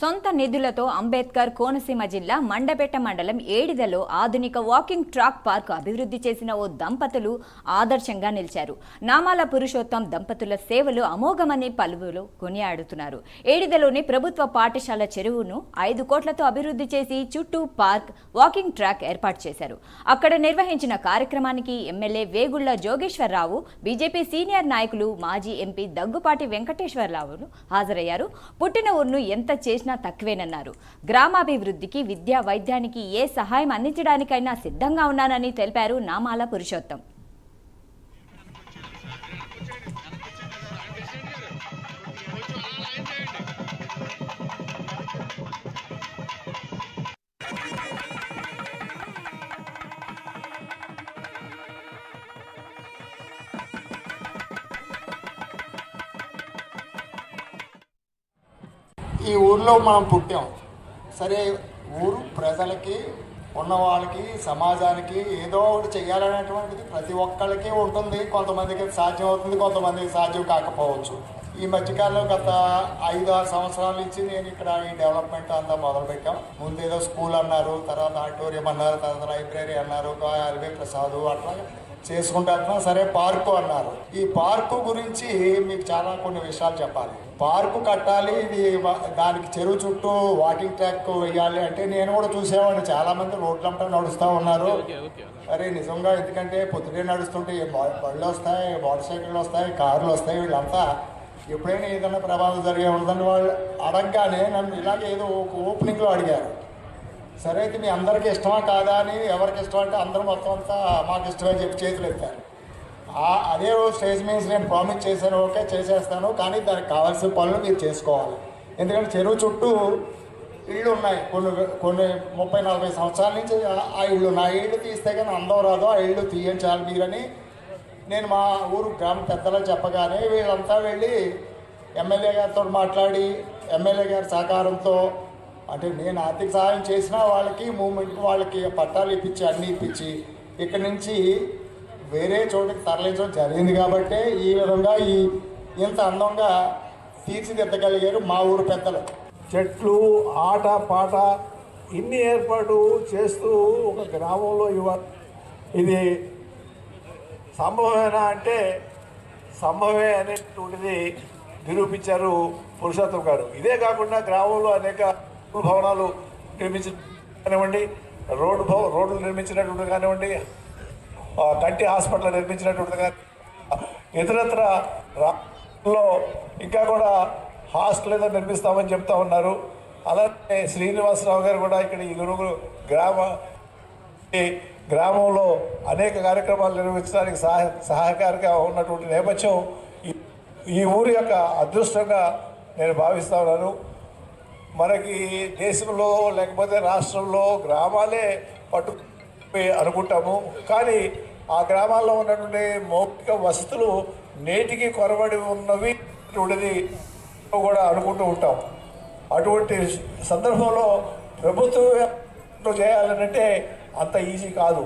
సొంత నిధులతో అంబేద్కర్ కోనసీమ జిల్లా మండపేట మండలం ఏడిదలో ఆధునిక వాకింగ్ ట్రాక్ పార్క్ అభివృద్ధి చేసిన ఓ దంపతులు ఆదర్శంగా నిలిచారు. నామాల పురుషోత్తం దంపతుల సేవలు అమోఘమని పలువురు కొనియాడుతున్నారు. ఏడిదలోని ప్రభుత్వ పాఠశాల చెరువును ఐదు కోట్లతో అభివృద్ధి చేసి చుట్టూ పార్క్ వాకింగ్ ట్రాక్ ఏర్పాటు చేశారు. అక్కడ నిర్వహించిన కార్యక్రమానికి MLA Vegulla Jogeswara Rao BJP senior నాయకులు మాజీ ఎంపీ దగ్గుపాటి వెంకటేశ్వరరావును హాజరయ్యారు. పుట్టిన ఊరును ఎంత చేసిన తక్కువేనన్నారు. గ్రామాభివృద్ధికి విద్యా వైద్యానికి ఏ సహాయం అందించడానికైనా సిద్ధంగా ఉన్నానని తెలిపారు నామాల పురుషోత్తం. ఈ ఊర్లో మనం పుట్టాం. సరే ఊరు ప్రజలకి ఉన్న వాళ్ళకి సమాజానికి ఏదో ఒకటి చేయాలనేటువంటిది ప్రతి ఒక్కళ్ళకి ఉంటుంది. కొంతమందికి సాధ్యం అవుతుంది కొంతమందికి సాధ్యం కాకపోవచ్చు. ఈ మధ్యకాలంలో గత ఐదు ఆరు సంవత్సరాల నుంచి నేను ఇక్కడ ఈ డెవలప్మెంట్ అంతా మొదలుపెట్టాం. ముందు ఏదో స్కూల్ అన్నారు తర్వాత ఆడిటోరియం అన్నారు తర్వాత లైబ్రరీ అన్నారు ఎల్వి ప్రసాద్ అట్లా చేసుకుంటా వెళ్తున్నాం. సరే పార్కు అన్నారు. ఈ పార్కు గురించి మీకు చాలా కొన్ని విషయాలు చెప్పాలి. పార్కు కట్టాలి ఇది దానికి చెరువు చుట్టూ వాకింగ్ ట్రాక్ వేయాలి అంటే నేను కూడా చూసేవాడిని. చాలా మంది రోడ్లంతా నడుస్తూ ఉన్నారు. అరే నిజంగా ఎందుకంటే పొద్దునే నడుస్తుంటే బళ్ళు వస్తాయి మోటార్ సైకిళ్ళు వస్తాయి కార్లు వస్తాయి వీళ్ళంతా ఎప్పుడైనా ఏదైనా ప్రమాదం జరిగే ఉందని వాళ్ళు అడగగానే నన్ను ఇలాగే ఏదో ఒక ఓపెనింగ్లో అడిగారు. సరే అయితే మీ అందరికీ ఇష్టమా కాదా అని ఎవరికి ఇష్టం అంటే అందరూ మొత్తం అంతా మాకు ఇష్టమని చెప్పి చేతులు ఎత్తారు. అదే రోజు స్టేజ్ మీద నేను ప్రామిస్ చేశాను ఓకే చేసేస్తాను కానీ దానికి కావాల్సిన పనులు మీరు చేసుకోవాలి. ఎందుకంటే చెరువు చుట్టూ ఇళ్ళు ఉన్నాయి. కొన్ని కొన్ని ముప్పై నలభై సంవత్సరాల నుంచి ఆ- ఆ ఇళ్ళు నా ఇళ్ళు తీస్తే కానీ అందం రాదు. ఆ ఇళ్ళు తీయించాలి మీరని నేను మా ఊరు గ్రామ పెద్దలకు చెప్పగానే వీళ్ళంతా వెళ్ళి ఎమ్మెల్యే గారితో మాట్లాడి ఎమ్మెల్యే గారి సహకారంతో అంటే నేను ఆర్థిక సహాయం చేసినా వాళ్ళకి మూమెంట్కి వాళ్ళకి పట్టాలు ఇప్పించి అన్నీ ఇప్పించి ఇక్కడి నుంచి వేరే చోటుకి తరలించడం జరిగింది కాబట్టి ఈ విధంగా ఈ ఇంత అందంగా తీర్చిదిద్దగలిగారు మా ఊరు పెద్దలు. చెట్లు ఆట పాట ఇన్ని ఏర్పాటు చేస్తూ ఒక గ్రామంలో ఇవ్వ ఇది సంభవమేనా అంటే సంభవమే అనేటువంటిది నిరూపించారు పురుషోత్తం గారు. ఇదే కాకుండా గ్రామంలో అనేక భవనాలు నిర్మించిన కానివ్వండి రోడ్డు భవ రోడ్లు నిర్మించినటువంటి కానివ్వండి కంటి హాస్పిటల్ నిర్మించినటువంటి కానీ ఇతరత్ర రాష్ట్రంలో ఇంకా కూడా హాస్టల్ ఏదో నిర్మిస్తామని చెప్తా ఉన్నారు. అలానే శ్రీనివాసరావు గారు కూడా ఇక్కడ ఈ గురువు గ్రామ గ్రామంలో అనేక కార్యక్రమాలు నిర్వహించడానికి సహాయ సహాయకారిగా ఉన్నటువంటి నేపథ్యం ఈ- ఈ ఊరి యొక్క అదృష్టంగా నేను భావిస్తా ఉన్నాను. మనకి దేశంలో లేకపోతే రాష్ట్రంలో గ్రామాలే పట్టు అనుకుంటాము. కానీ ఆ గ్రామాల్లో ఉన్నటువంటి మౌలిక వసతులు నేటికి కొరబడి ఉన్నవి అటువంటిది కూడా అనుకుంటూ ఉంటాం. అటువంటి సందర్భంలో ప్రభుత్వం చేయాలనంటే అంత ఈజీ కాదు.